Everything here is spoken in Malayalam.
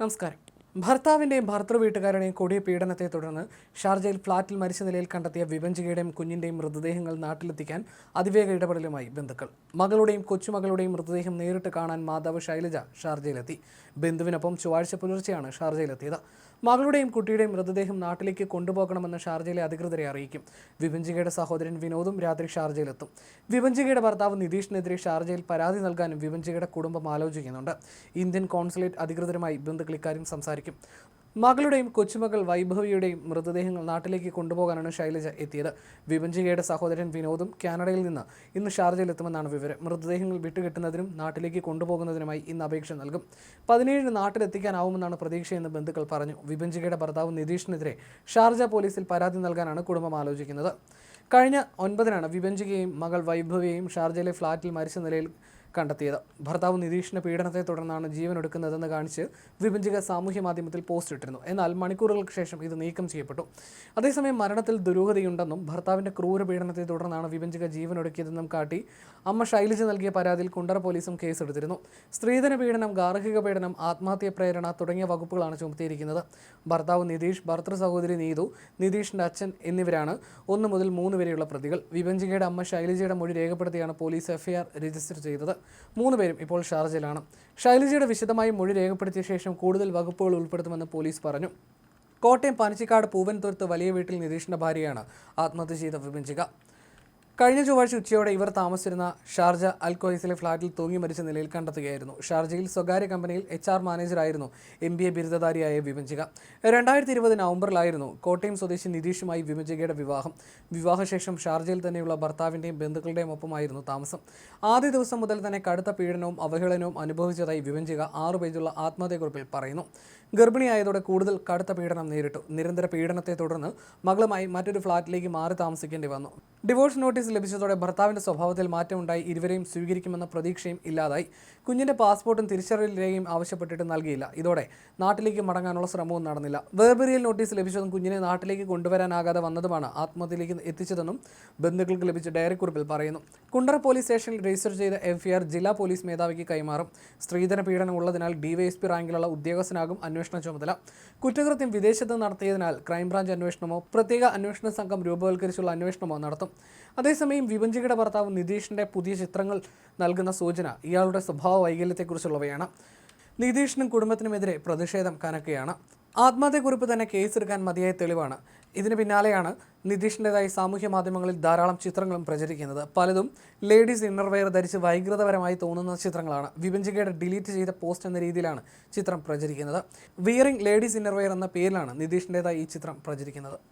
നമസ്കാരം. ഭർത്താവിന്റെയും ഭർത്തൃ വീട്ടുകാരുടെയും കൊടിയ പീഡനത്തെ തുടർന്ന് ഷാർജയിൽ ഫ്ളാറ്റിൽ മരിച്ച നിലയിൽ കണ്ടെത്തിയ വിഭഞ്ചികയുടെയും കുഞ്ഞിന്റെയും മൃതദേഹങ്ങൾ നാട്ടിലെത്തിക്കാൻ അതിവേഗ ഇടപെടലുമായി ബന്ധുക്കൾ. മകളുടെയും കൊച്ചുമകളുടെയും മൃതദേഹം നേരിട്ട് കാണാൻ മാതാവ് ശൈലജ ഷാർജയിലെത്തി. ബന്ധുവിനൊപ്പം ചൊവ്വാഴ്ച പുലർച്ചെയാണ് ഷാർജയിലെത്തിയത്. മകളുടെയും കുട്ടിയുടെയും മൃതദേഹം നാട്ടിലേക്ക് കൊണ്ടുപോകണമെന്ന് ഷാർജയിലെ അധികൃതരെ അറിയിക്കും. വിഭഞ്ചികയുടെ സഹോദരൻ വിനോദും രാത്രി ഷാർജയിലെത്തും. വിഭഞ്ചികയുടെ ഭർത്താവ് നിതീഷിനെതിരെ ഷാർജയിൽ പരാതി നൽകാനും വിഭഞ്ചികയുടെ കുടുംബം ആലോചിക്കുന്നുണ്ട്. ഇന്ത്യൻ കോൺസുലേറ്റ് അധികൃതരുമായി ബന്ധുക്കൾ ഇക്കാര്യം സംസാരിക്കും. മകളുടെയും കൊച്ചുമകൾ വൈഭവിയുടെയും മൃതദേഹങ്ങൾ നാട്ടിലേക്ക് കൊണ്ടുപോകാനാണ് ശൈലജ എത്തിയത്. വിഭഞ്ചികയുടെ സഹോദരൻ വിനോദും കാനഡയിൽ നിന്ന് ഇന്ന് ഷാർജയിലെത്തുമെന്നാണ് വിവരം. മൃതദേഹങ്ങൾ വിട്ടുകിട്ടുന്നതിനും നാട്ടിലേക്ക് കൊണ്ടുപോകുന്നതിനുമായി ഇന്ന് അപേക്ഷ നൽകും. പതിനേഴിന് നാട്ടിലെത്തിക്കാനാവുമെന്നാണ് പ്രതീക്ഷയെന്ന് ബന്ധുക്കൾ പറഞ്ഞു. വിഭഞ്ചികയുടെ ഭർത്താവ് നിതീഷിനെതിരെ ഷാർജ പോലീസിൽ പരാതി നൽകാനാണ് കുടുംബം ആലോചിക്കുന്നത്. കഴിഞ്ഞ ഒൻപതിനാണ് വിഭഞ്ചികയെയും മകൾ വൈഭവിയെയും ഷാർജയിലെ ഫ്ളാറ്റിൽ മരിച്ച നിലയിൽ കണ്ടെത്തിയത്. ഭർത്താവ് നിതീഷിന്റെ പീഡനത്തെ തുടർന്നാണ് ജീവൻ എടുക്കുന്നതെന്ന് കാണിച്ച് വിഭജിക സാമൂഹ്യ മാധ്യമത്തിൽ പോസ്റ്റ് ഇട്ടിരുന്നു. എന്നാൽ മണിക്കൂറുകൾക്ക് ശേഷം ഇത് നീക്കം ചെയ്യപ്പെട്ടു. അതേസമയം മരണത്തിൽ ദുരൂഹതയുണ്ടെന്നും ഭർത്താവിന്റെ ക്രൂര പീഡനത്തെ തുടർന്നാണ് വിഭജിക ജീവൻ ഒടുക്കിയതെന്നും കാട്ടി അമ്മ ശൈലജ നൽകിയ പരാതിയിൽ കുണ്ടറ പോലീസും കേസെടുത്തിരുന്നു. സ്ത്രീധന പീഡനം ഗാർഹിക പീഡനം ആത്മഹത്യ പ്രേരണ തുടങ്ങിയ വകുപ്പുകളാണ് ചുമത്തിയിരിക്കുന്നത്. ഭർത്താവ് നിതീഷ് ഭർത്തൃ സഹോദരി നീതു നിതീഷിന്റെ അച്ഛൻ എന്നിവരാണ് ഒന്ന് മുതൽ മൂന്ന് വരെയുള്ള പ്രതികൾ. വിഭജികയുടെ അമ്മ ശൈലജയുടെ മൊഴി രേഖപ്പെടുത്തിയാണ് പോലീസ് എഫ്ഐആർ രജിസ്റ്റർ ചെയ്തത്. മൂന്ന് പേരും ഇപ്പോൾ ഷാർജയിലാണ്. ശൈലജയുടെ വിശദമായി മൊഴി രേഖപ്പെടുത്തിയ ശേഷം കൂടുതൽ വകുപ്പുകൾ ഉൾപ്പെടുത്തുമെന്ന് പോലീസ് പറഞ്ഞു. കോട്ടയം പനച്ചിക്കാട് പൂവൻതുരത്ത് വലിയ വീട്ടിൽ നിതീഷിന്റെ ഭാര്യയാണ് ആത്മഹത്യ ചെയ്ത വിഭജിക കഴിഞ്ഞ ചൊവ്വാഴ്ച ഉച്ചയോടെ ഇവർ താമസിച്ചിരുന്ന ഷാർജ അൽക്കോയിസിലെ ഫ്ളാറ്റിൽ തൂങ്ങി മരിച്ച നിലയിൽ കണ്ടെത്തുകയായിരുന്നു. ഷാർജയിൽ സ്വകാര്യ കമ്പനിയിൽ എച്ച് ആർ മാനേജറായിരുന്നു എം ബി എ ബിരുദധാരിയായ വിഭജിക രണ്ടായിരത്തി ഇരുപത് നവംബറിലായിരുന്നു കോട്ടയം സ്വദേശി നിതീഷുമായി വിഭജികയുടെ വിവാഹം. വിവാഹശേഷം ഷാർജയിൽ തന്നെയുള്ള ഭർത്താവിന്റെയും ബന്ധുക്കളുടെയും ഒപ്പമായിരുന്നു താമസം. ആദ്യ ദിവസം മുതൽ തന്നെ കടുത്ത പീഡനവും അവഹേളനവും അനുഭവിച്ചതായി വിഭജിക ആറു പേജുള്ള ആത്മഹത്യക്കുറിപ്പിൽ പറയുന്നു. ഗർഭിണിയായതോടെ കൂടുതൽ കടുത്ത പീഡനം നേരിട്ടു. നിരന്തര പീഡനത്തെ തുടർന്ന് മകളുമായി മറ്റൊരു ഫ്ളാറ്റിലേക്ക് മാറി താമസിക്കേണ്ടി വന്നു. ഡിവോഴ്സ് നോട്ടീസ് ലഭിച്ചതോടെ ഭർത്താവിന്റെ സ്വഭാവത്തിൽ മാറ്റമുണ്ടായി. ഇരുവരെയും സ്വീകരിക്കുമെന്ന പ്രതീക്ഷയും ഇല്ലാതായി. കുഞ്ഞിന്റെ പാസ്പോർട്ടും തിരിച്ചറിയൽ രേഖയും ആവശ്യപ്പെട്ടിട്ട് നൽകിയില്ല. ഇതോടെ നാട്ടിലേക്ക് മടങ്ങാനുള്ള ശ്രമവും നടന്നില്ല. വേർപിരിയൽ നോട്ടീസ് ലഭിച്ചതും കുഞ്ഞിനെ നാട്ടിലേക്ക് കൊണ്ടുവരാനാകാതെ വന്നതുമാണ് ആത്മഹത്യയിലേക്ക് എത്തിച്ചതെന്നും ബന്ധുക്കൾക്ക് ലഭിച്ച ഡയറി കുറിപ്പിൽ പറയുന്നു. കുണ്ടറ പോലീസ് സ്റ്റേഷനിൽ രജിസ്റ്റർ ചെയ്ത എഫ്ഐആർ ജില്ലാ പോലീസ് മേധാവിക്ക് കൈമാറും. സ്ത്രീധന പീഡനം ഉള്ളതിനാൽ ഡിവൈഎസ്പി റാങ്കിലുള്ള ഉദ്യോഗസ്ഥനാകും അന്വേഷണ ചുമതല. കുറ്റകൃത്യം വിദേശത്ത് നടത്തിയതിനാൽ ക്രൈംബ്രാഞ്ച് അന്വേഷണമോ പ്രത്യേക അന്വേഷണ സംഘം രൂപവൽക്കരിച്ചുള്ള അന്വേഷണമോ നടത്തും. അതേസമയം വിഭജികയുടെ ഭർത്താവ് നിതീഷിന്റെ പുതിയ ചിത്രങ്ങൾ നൽകുന്ന സൂചന ഇയാളുടെ സ്വഭാവ വൈകല്യത്തെക്കുറിച്ചുള്ളവയാണ്. നിതീഷിനും കുടുംബത്തിനുമെതിരെ പ്രതിഷേധം കനക്കുകയാണ്. ആത്മഹത്യക്കുറിപ്പ് തന്നെ കേസെടുക്കാൻ മതിയായ തെളിവാണ്. ഇതിന് പിന്നാലെയാണ് നിതീഷിന്റെതായി സാമൂഹ്യ മാധ്യമങ്ങളിൽ ധാരാളം ചിത്രങ്ങളും പ്രചരിക്കുന്നത്. പലതും ലേഡീസ് ഇന്നർവെയർ ധരിച്ച് വൈകൃതപരമായി തോന്നുന്ന ചിത്രങ്ങളാണ്. വിഭജികയുടെ ഡിലീറ്റ് ചെയ്ത പോസ്റ്റ് എന്ന രീതിയിലാണ് ചിത്രം പ്രചരിക്കുന്നത്. വിയറിംഗ് ലേഡീസ് ഇന്നർവെയർ എന്ന പേരിലാണ് നിതീഷിന്റെതായി ഈ ചിത്രം പ്രചരിക്കുന്നത്.